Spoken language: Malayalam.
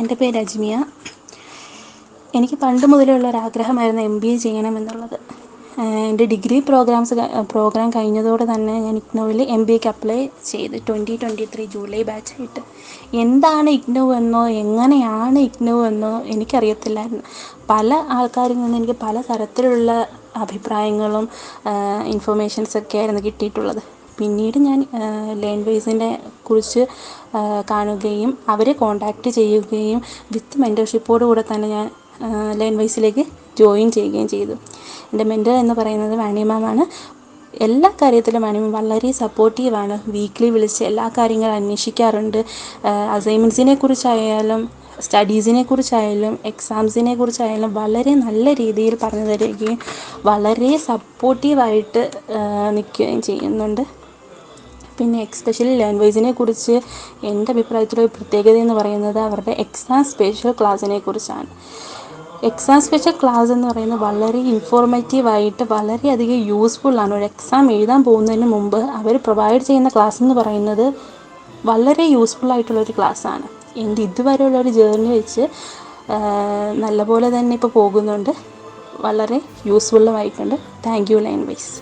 എന്റെ പേര് അജ്മിയ എനിക്ക് പണ്ട് മുതലുള്ള ഒരാഗ്രഹമായിരുന്നു എം ബി എ ചെയ്യണമെന്നുള്ളത് എന്റെ ഡിഗ്രി പ്രോഗ്രാംസ് പ്രോഗ്രാം കഴിഞ്ഞതോടെ തന്നെ ഞാൻ ഇഗ്നോവിൽ എം ബി എക്ക് അപ്ലൈ ചെയ്ത് ട്വന്റി ട്വന്റി ത്രീ ജൂലൈ ബാച്ചായിട്ട്. എന്താണ് ഇഗ്നോ എന്നോ എങ്ങനെയാണ് ഇഗ്നോ എന്നോ എനിക്കറിയത്തില്ലായിരുന്നു. പല ആൾക്കാരിൽ നിന്ന് എനിക്ക് പല തരത്തിലുള്ള അഭിപ്രായങ്ങളും ഇൻഫർമേഷൻസൊക്കെ ആയിരുന്നു കിട്ടിയിട്ടുള്ളത്. പിന്നീട് ഞാൻ ലേൺ ബേസിനെ കുറിച്ച് കാണുകയും അവരെ കോൺടാക്റ്റ് ചെയ്യുകയും വിത്ത് മെന്റർഷിപ്പോടു കൂടെ തന്നെ ഞാൻ ലേൺ വൈസിലേക്ക് ജോയിൻ ചെയ്യുകയും ചെയ്തു. എന്റെ മെന്റർ എന്ന് പറയുന്നത് വാണി മാമാണ്. എല്ലാ കാര്യത്തിലും മാം വളരെ സപ്പോർട്ടീവാണ്. വീക്ക്ലി വിളിച്ച് എല്ലാ കാര്യങ്ങളും അന്വേഷിക്കാറുണ്ട്. അസൈൻമെന്റ്സിനെ കുറിച്ചായാലും സ്റ്റഡീസിനെ കുറിച്ചായാലും എക്സാംസിനെ കുറിച്ചായാലും വളരെ നല്ല രീതിയിൽ പറഞ്ഞു തരികയും വളരെ സപ്പോർട്ടീവായിട്ട് നിൽക്കുകയും ചെയ്യുന്നുണ്ട്. പിന്നെ എക്സ്പെഷ്യലി ലാംഗ്വേജിനെ കുറിച്ച് എന്റെ അഭിപ്രായത്തിലൊരു പ്രത്യേകത എന്ന് പറയുന്നത് അവരുടെ എക്സാം സ്പെഷ്യൽ ക്ലാസ്സിനെ കുറിച്ചാണ്. എക്സാം സ്പെഷ്യൽ ക്ലാസ് എന്ന് പറയുന്നത് വളരെ ഇൻഫോർമേറ്റീവായിട്ട് വളരെയധികം യൂസ്ഫുള്ളാണ് ഒരു എക്സാം എഴുതാൻ പോകുന്നതിന് മുമ്പ് അവർ പ്രൊവൈഡ് ചെയ്യുന്ന ക്ലാസ് എന്ന് പറയുന്നത് വളരെ യൂസ്ഫുൾ ആയിട്ടുള്ളൊരു ക്ലാസ്സാണ് എന്റെ ഇതുവരെയുള്ള ഒരു ജേർണി വെച്ച് നല്ലപോലെ തന്നെ ഇപ്പോൾ പോകുന്നുണ്ട്. വളരെ യൂസ്ഫുള്ളുമായിട്ടുണ്ട് താങ്ക് യു വൈസ്